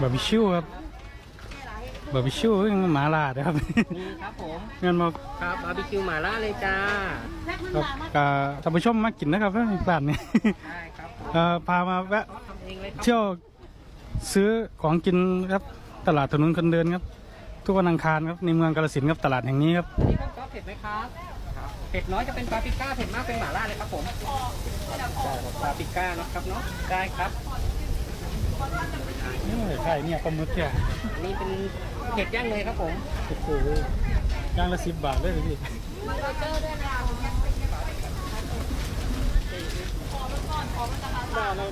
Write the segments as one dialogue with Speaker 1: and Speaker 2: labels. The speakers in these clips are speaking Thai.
Speaker 1: บาร์บีคิวครับบาร์บีคิวคือหมาล่านะครับ
Speaker 2: นี่ครับผม
Speaker 1: เงินมา
Speaker 2: ครับบาร์บีคิวหม่าล่าเลยจ้า
Speaker 1: ครับกาท่านผู้ชมมากินนะครับร้านนี้
Speaker 2: ได้ครับ
Speaker 1: เอ่อพามาแวะ
Speaker 2: ทำเองเลยครับ
Speaker 1: เที่ยวซื้อของกินครับตลาดถนนคนเดินครับ ทุกวันอังคารครับในเมืองกาฬสินธุ์ครับตลาดแห่งนี้ครับ
Speaker 2: อันนี้ก็เผ็ดไหมครับครับเผ็ดน้อยจะเป็นปาปริก้าเผ็ดมากเป็นหม่าล่าเลยครับผมปาปริก้าเนาะครับเนาะได้ครับ
Speaker 1: นี่ใช่เนี่ยปลาหมึกเนี่ย
Speaker 2: อันนี้เป็นเผ็ดย่างเลยครับผม
Speaker 1: โอ้โหย่างละสิบบาทเลยพี่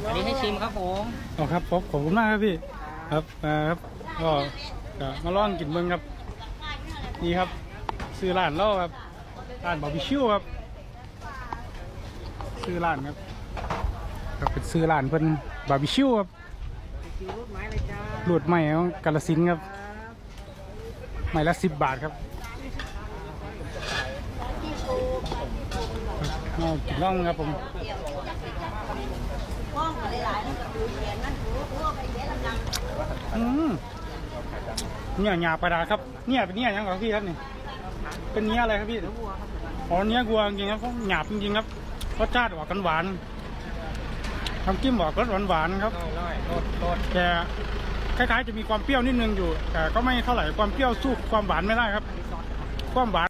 Speaker 2: อันนี้ให้ชิมครับผม
Speaker 1: อ๋อครับผมขอบคุณมากครับพี่ ครับอ่าครับก็ก็มาลองกินเมืองครับ นี่ครับ ซื้อร้านเราครับร้านบาร์บีคิวครับ ซื้อร้านครับก็เป็นซื้อร้านเพิ่นบาร์บีคิวครับ
Speaker 2: คิวรูดไม้เลยจ้า
Speaker 1: หลุดใหม่ของกาลสินธุ์ครับ
Speaker 2: ครับ
Speaker 1: ใหม่ละสิบบาทครับเอากินล่องครับผม
Speaker 3: ห้องอะไรหลายนั่นก็ดูแขนนั่นดูพวกไอ้เนี้ยลำลัง
Speaker 1: อืมเนี่ยหยาปลาดาครับเนี่ยเป็นเนี่ยยังของพี่ครับนี่เป็นเนี้ยอะไรครับพี่ อ๋อเนี้ยกัวจริงๆครับเพราหยาบจริงๆครับรสชาติออกกันหวาน ทำจิ้มออกรสหวานๆครับ
Speaker 2: น้อยๆโทษโทษ
Speaker 1: แต่คล้ายๆ จะมีความเปรี้ยวนิดนึงอยู่ แต่ก็ไม่เท่าไหร่ความเปรี้ยวสู้ความหวานไม่ได้ครับ ความหวาน